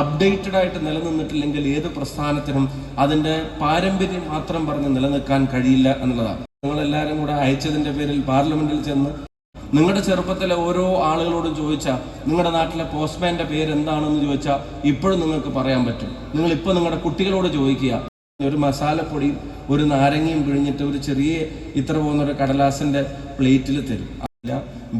Updated ആയിട്ട് നിലനിന്നിട്ടില്ലെങ്കിൽ ഏത് പ്രസ്ഥാനത്തിനും അതിന്റെ പാരമ്പര്യം മാത്രം പറഞ്ഞ് നിലനിൽക്കാൻ കഴിയില്ല എന്നുള്ളതാണ്. നിങ്ങൾ എല്ലാവരും കൂടെ അയച്ചതിന്റെ പേരിൽ പാർലമെന്റിൽ ചെന്ന് നിങ്ങളുടെ ചെറുപ്പത്തിലെ ഓരോ ആളുകളോടും ചോദിച്ചാൽ നിങ്ങളുടെ നാട്ടിലെ പോസ്റ്റ്മാന്റെ പേര് എന്താണെന്ന് ചോദിച്ചാൽ ഇപ്പോഴും നിങ്ങൾക്ക് പറയാൻ പറ്റും. നിങ്ങൾ ഇപ്പോൾ നിങ്ങളുടെ കുട്ടികളോട് ചോദിക്കുക. ഒരു മസാലപ്പൊടിയും ഒരു നാരങ്ങയും പിഴിഞ്ഞിട്ട് ഒരു ചെറിയ ഇത്ര പോകുന്ന ഒരു കടലാസിന്റെ പ്ലേറ്റിൽ തരും.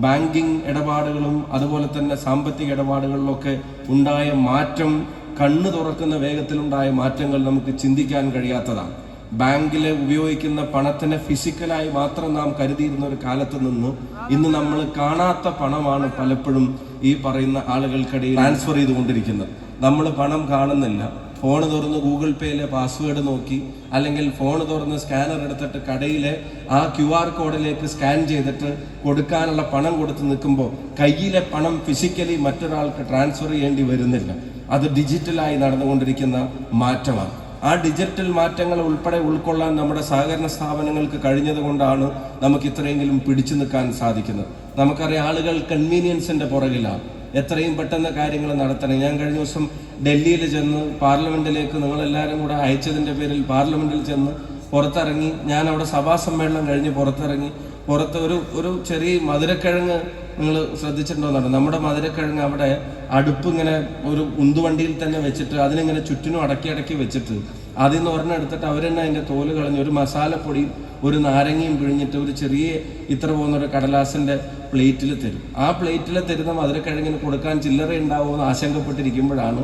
ബാങ്കിങ് ഇടപാടുകളും അതുപോലെ തന്നെ സാമ്പത്തിക ഇടപാടുകളിലൊക്കെ ഉണ്ടായ മാറ്റം കണ്ണു തുറക്കുന്ന വേഗത്തിലുണ്ടായ മാറ്റങ്ങൾ നമുക്ക് ചിന്തിക്കാൻ കഴിയാത്തതാണ്. ബാങ്കിൽ ഉപയോഗിക്കുന്ന പണത്തിനെ ഫിസിക്കലായി മാത്രം നാം കരുതിയിരുന്ന ഒരു കാലത്ത് നിന്ന്. ഇന്ന് നമ്മൾ കാണാത്ത പണമാണ് പലപ്പോഴും ഈ പറയുന്ന ആളുകൾക്കിടയിൽ ട്രാൻസ്ഫർ ചെയ്തുകൊണ്ടിരിക്കുന്നത്. നമ്മൾ പണം കാണുന്നില്ല. ഫോൺ തുറന്ന് ഗൂഗിൾ പേയിലെ പാസ്വേഡ് നോക്കി അല്ലെങ്കിൽ ഫോൺ തുറന്ന് സ്കാനർ എടുത്തിട്ട് കടയിലെ ആ ക്യു ആർ കോഡിലേക്ക് സ്കാൻ ചെയ്തിട്ട് കൊടുക്കാനുള്ള പണം കൊടുത്ത് നിൽക്കുമ്പോൾ കയ്യിലെ പണം ഫിസിക്കലി മറ്റൊരാൾക്ക് ട്രാൻസ്ഫർ ചെയ്യേണ്ടി വരുന്നില്ല. അത് ഡിജിറ്റലായി നടന്നുകൊണ്ടിരിക്കുന്ന മാറ്റമാണ്. ആ ഡിജിറ്റൽ മാറ്റങ്ങൾ ഉൾപ്പെടെ ഉൾക്കൊള്ളാൻ നമ്മുടെ സഹകരണ സ്ഥാപനങ്ങൾക്ക് കഴിഞ്ഞതുകൊണ്ടാണ് നമുക്ക് ഇത്രയെങ്കിലും പിടിച്ചു നിൽക്കാൻ സാധിക്കുന്നത്. നമുക്കറിയാം ആളുകൾ കൺവീനിയൻസിന്റെ പുറകിലാണ്. എത്രയും പെട്ടെന്ന് കാര്യങ്ങൾ നടത്തണം. ഞാൻ കഴിഞ്ഞ ദിവസം ഡൽഹിയിൽ ചെന്ന് പാർലമെന്റിലേക്ക് നിങ്ങളെല്ലാവരും കൂടെ അയച്ചതിന്റെ പേരിൽ പാർലമെന്റിൽ ചെന്ന് പുറത്തിറങ്ങി ഞാൻ അവിടെ സഭാ സമ്മേളനം കഴിഞ്ഞ് പുറത്തിറങ്ങി. പുറത്ത് ഒരു ഒരു ചെറിയ മധുരക്കിഴങ്ങ് നിങ്ങൾ ശ്രദ്ധിച്ചിട്ടുണ്ടോന്നാണ് നമ്മുടെ മധുരക്കിഴങ്ങ് അവിടെ അടുപ്പ് ഇങ്ങനെ ഒരു ഉന്തുവണ്ടിയിൽ തന്നെ വെച്ചിട്ട് അതിനിങ്ങനെ ചുറ്റിനും അടക്കി അടക്കി വെച്ചിട്ട് അതിൽ നിന്ന് ഒരെണ്ണം എടുത്തിട്ട് അവരെന്നെ അതിന്റെ തോൽ കളഞ്ഞ് ഒരു മസാലപ്പൊടിയും ഒരു നാരങ്ങയും പിഴിഞ്ഞിട്ട് ഒരു ചെറിയ ഇത്ര പോകുന്ന ഒരു കടലാസിന്റെ പ്ലേറ്റിൽ തരും. ആ പ്ലേറ്റിൽ തരുന്ന മധുരക്കിഴങ്ങിന് കൊടുക്കാൻ ചില്ലറ ഉണ്ടാവുമെന്ന് ആശങ്കപ്പെട്ടിരിക്കുമ്പോഴാണ്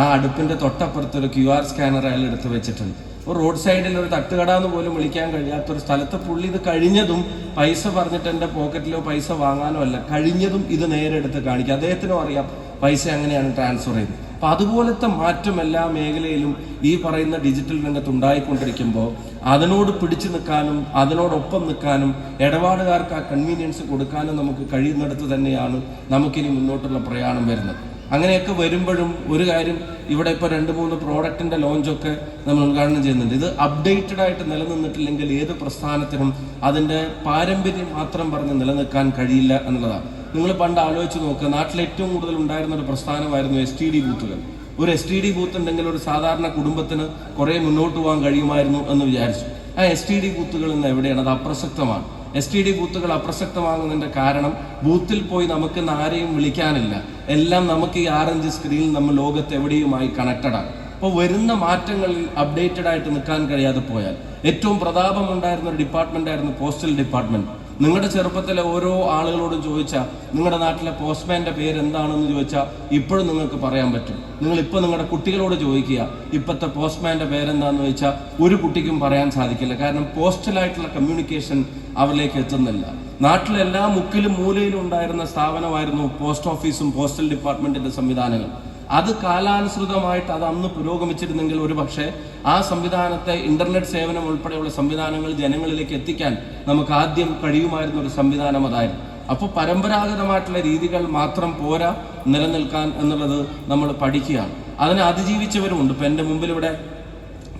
ആ അടുപ്പിന്റെ തൊട്ടപ്പുറത്ത് ഒരു ക്യു ആർ സ്കാനർ അയാൾ എടുത്ത് വെച്ചിട്ടുണ്ട്. ഒരു റോഡ് സൈഡിൽ ഒരു തട്ടുകട എന്ന് പോലും വിളിക്കാൻ കഴിയാത്ത ഒരു സ്ഥലത്ത് പുള്ളി ഇത് കഴിഞ്ഞതും പൈസ പറഞ്ഞിട്ട് എന്റെ പോക്കറ്റിലോ പൈസ വാങ്ങാനോ അല്ല കഴിഞ്ഞതും ഇത് നേരെ എടുത്ത് കാണിക്കുക അദ്ദേഹത്തിനും അറിയാം പൈസ അങ്ങനെയാണ് ട്രാൻസ്ഫർ ചെയ്തത് അപ്പൊ അതുപോലത്തെ മാറ്റം എല്ലാ മേഖലയിലും ഈ പറയുന്ന ഡിജിറ്റൽ രംഗത്ത് ഉണ്ടായിക്കൊണ്ടിരിക്കുമ്പോൾ അതിനോട് പിടിച്ചു നിൽക്കാനും അതിനോടൊപ്പം നിൽക്കാനും ഇടപാടുകാർക്ക് ആ കൺവീനിയൻസ് കൊടുക്കാനും നമുക്ക് കഴിയുന്നിടത്ത് തന്നെയാണ് നമുക്കിനി മുന്നോട്ടുള്ള പ്രയാണം വരുന്നത്. അങ്ങനെയൊക്കെ വരുമ്പോഴും ഒരു കാര്യം ഇവിടെ ഇപ്പോൾ രണ്ട് മൂന്ന് പ്രോഡക്റ്റിന്റെ ലോഞ്ചൊക്കെ നമ്മൾ ഉദ്ഘാടനം ചെയ്യുന്നുണ്ട്. ഇത് അപ്ഡേറ്റഡ് ആയിട്ട് നിലനിന്നിട്ടില്ലെങ്കിൽ ഏത് പ്രസ്ഥാനത്തിനും അതിന്റെ പാരമ്പര്യം മാത്രം പറഞ്ഞ് നിലനിൽക്കാൻ കഴിയില്ല എന്നുള്ളതാണ്. നിങ്ങൾ പണ്ട് ആലോചിച്ച് നോക്കുക നാട്ടിൽ ഏറ്റവും കൂടുതൽ ഉണ്ടായിരുന്ന ഒരു പ്രസ്ഥാനമായിരുന്നു എസ് ടി ഡി ബൂത്തുകൾ. ഒരു എസ് ടി ഡി ബൂത്ത് ഉണ്ടെങ്കിൽ ഒരു സാധാരണ കുടുംബത്തിന് കുറെ മുന്നോട്ട് പോകാൻ കഴിയുമായിരുന്നു എന്ന് വിചാരിച്ചു. ആ എസ് ടി ഡി ബൂത്തുകൾ ഇന്ന് എവിടെയാണ്? അത് അപ്രസക്തമാണ്. എസ് ടി ഡി ബൂത്തുകൾ അപ്രസക്തമാകുന്നതിന്റെ കാരണം ബൂത്തിൽ പോയി നമുക്ക് ആരെയും വിളിക്കാനില്ല. എല്ലാം നമുക്ക് ഈ ആറഞ്ച് സ്ക്രീനിൽ നമ്മൾ ലോകത്ത് എവിടെയുമായി കണക്റ്റഡ് ആണ്. അപ്പോൾ വരുന്ന മാറ്റങ്ങളിൽ അപ്ഡേറ്റഡ് ആയിട്ട് നിൽക്കാൻ കഴിയാതെ പോയാൽ ഏറ്റവും പ്രതാപമുണ്ടായിരുന്ന ഒരു ഡിപ്പാർട്ട്മെന്റ് ആയിരുന്നു പോസ്റ്റൽ ഡിപ്പാർട്ട്മെന്റ് നിങ്ങളുടെ ചെറുപ്പത്തിലെ ഓരോ ആളുകളോടും ചോദിച്ചാൽ നിങ്ങളുടെ നാട്ടിലെ പോസ്റ്റ്മാന്റെ പേര് എന്താണെന്ന് ചോദിച്ചാൽ ഇപ്പോഴും നിങ്ങൾക്ക് പറയാൻ പറ്റും. നിങ്ങൾ ഇപ്പോൾ നിങ്ങളുടെ കുട്ടികളോട് ചോദിക്കുക ഇപ്പോഴത്തെ പോസ്റ്റ്മാന്റെ പേരെന്താണെന്ന് ചോദിച്ചാൽ ഒരു കുട്ടിക്കും പറയാൻ സാധിക്കില്ല. കാരണം പോസ്റ്റലായിട്ടുള്ള കമ്മ്യൂണിക്കേഷൻ അവരിലേക്ക് എത്തുന്നില്ല. നാട്ടിലെ എല്ലാ മുക്കിലും മൂലയിലും ഉണ്ടായിരുന്ന സ്ഥാപനമായിരുന്നു പോസ്റ്റ് ഓഫീസും പോസ്റ്റൽ ഡിപ്പാർട്ട്മെന്റിന്റെ സംവിധാനങ്ങൾ. അത് കാലാനുസൃതമായിട്ട് അത് അന്ന് പുരോഗമിച്ചിരുന്നെങ്കിൽ ഒരു പക്ഷേ ആ സംവിധാനത്തെ ഇന്റർനെറ്റ് സേവനം ഉൾപ്പെടെയുള്ള സംവിധാനങ്ങൾ ജനങ്ങളിലേക്ക് എത്തിക്കാൻ നമുക്ക് ആദ്യം കഴിയുമായിരുന്ന ഒരു സംവിധാനം അതായിരുന്നു. അപ്പോൾ പരമ്പരാഗതമായിട്ടുള്ള രീതികൾ മാത്രം പോരാ നിലനിൽക്കാൻ എന്നുള്ളത് നമ്മൾ പഠിക്കുകയാണ്. അതിനെ അതിജീവിച്ചവരുമുണ്ട്. ഇപ്പം എന്റെ മുമ്പിൽ ഇവിടെ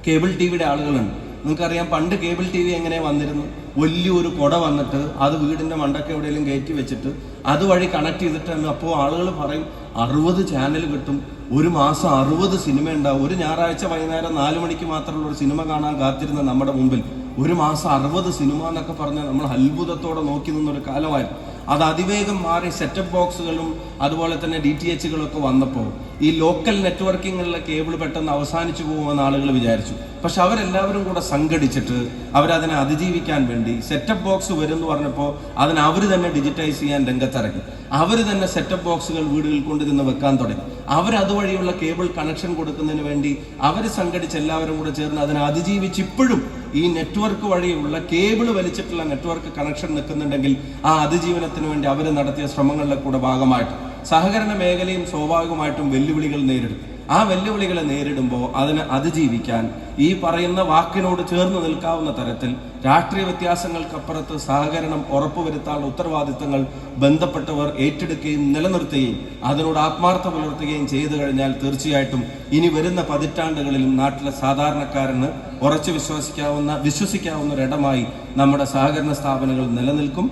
കേബിൾ ടി വിയുടെ ആളുകളുണ്ട്. നിങ്ങൾക്കറിയാം പണ്ട് കേബിൾ ടി വി എങ്ങനെ വന്നിരുന്നു? വലിയൊരു കുട വന്നിട്ട് അത് വീടിന്റെ മണ്ടൊക്കെ എവിടെയെങ്കിലും കയറ്റി വെച്ചിട്ട് അതുവഴി കണക്ട് ചെയ്തിട്ട് അപ്പോൾ ആളുകൾ പറയും അറുപത് ചാനൽ കിട്ടും. ഒരു മാസം അറുപത് സിനിമ ഉണ്ടാവും. ഒരു ഞായറാഴ്ച വൈകുന്നേരം നാല് മണിക്ക് മാത്രമുള്ള ഒരു സിനിമ കാണാൻ കാത്തിരുന്ന നമ്മുടെ മുമ്പിൽ ഒരു മാസം അറുപത് സിനിമ എന്നൊക്കെ പറഞ്ഞ് നമ്മൾ അത്ഭുതത്തോടെ നോക്കി നിന്നൊരു കാലമായിരുന്നു. അത് അതിവേഗം മാറി സെറ്റപ്പ് ബോക്സുകളും അതുപോലെ തന്നെ ഡി ടി എച്ചുകളൊക്കെ വന്നപ്പോൾ ഈ ലോക്കൽ നെറ്റ്വർക്കിങ്ങുള്ള കേബിൾ പെട്ടെന്ന് അവസാനിച്ചു പോകുമെന്ന് ആളുകൾ വിചാരിച്ചു. പക്ഷെ അവരെല്ലാവരും കൂടെ സംഘടിച്ചിട്ട് അവരതിനെ അതിജീവിക്കാൻ വേണ്ടി സെറ്റപ്പ് ബോക്സ് വരും എന്ന് പറഞ്ഞപ്പോൾ അതിനെ അവർ തന്നെ ഡിജിറ്റൈസ് ചെയ്യാൻ രംഗത്തിറങ്ങി. അവർ തന്നെ സെറ്റപ്പ് ബോക്സുകൾ വീടുകളിൽ കൊണ്ടുവന്ന് വെക്കാൻ തുടങ്ങി. അവർ അതുവഴിയുള്ള കേബിൾ കണക്ഷൻ കൊടുക്കുന്നതിന് വേണ്ടി അവർ സംഘടിച്ച് എല്ലാവരും കൂടെ ചേർന്ന് അതിനെ അതിജീവിച്ച് ഇപ്പോഴും ഈ നെറ്റ്വർക്ക് വഴിയുള്ള കേബിൾ വലിച്ചിട്ടുള്ള നെറ്റ്വർക്ക് കണക്ഷൻ നിൽക്കുന്നുണ്ടെങ്കിൽ ആ അതിജീവനത്തിന് വേണ്ടി അവർ നടത്തിയ ശ്രമങ്ങളുടെ കൂടെ ഭാഗമായിട്ട് സഹകരണ മേഖലയും സ്വാഭാവികമായിട്ടും വെല്ലുവിളികൾ നേരിടും. ആ വെല്ലുവിളികളെ നേരിടുമ്പോൾ അതിനെ അതിജീവിക്കാൻ ഈ പറയുന്ന വാക്കിനോട് ചേർന്ന് നിൽക്കാവുന്ന തരത്തിൽ രാഷ്ട്രീയ വ്യത്യാസങ്ങൾക്കപ്പുറത്ത് സഹകരണം ഉറപ്പുവരുത്താനുള്ള ഉത്തരവാദിത്തങ്ങൾ ബന്ധപ്പെട്ടവർ ഏറ്റെടുക്കുകയും നിലനിർത്തുകയും അതിനോട് ആത്മാർത്ഥ പുലർത്തുകയും ചെയ്തു കഴിഞ്ഞാൽ തീർച്ചയായിട്ടും ഇനി വരുന്ന പതിറ്റാണ്ടുകളിലും നാട്ടിലെ സാധാരണക്കാരന് ഉറച്ചു വിശ്വസിക്കാവുന്ന വിശ്വസിക്കാവുന്ന ഒരിടമായി നമ്മുടെ സഹകരണ സ്ഥാപനങ്ങൾ നിലനിൽക്കും.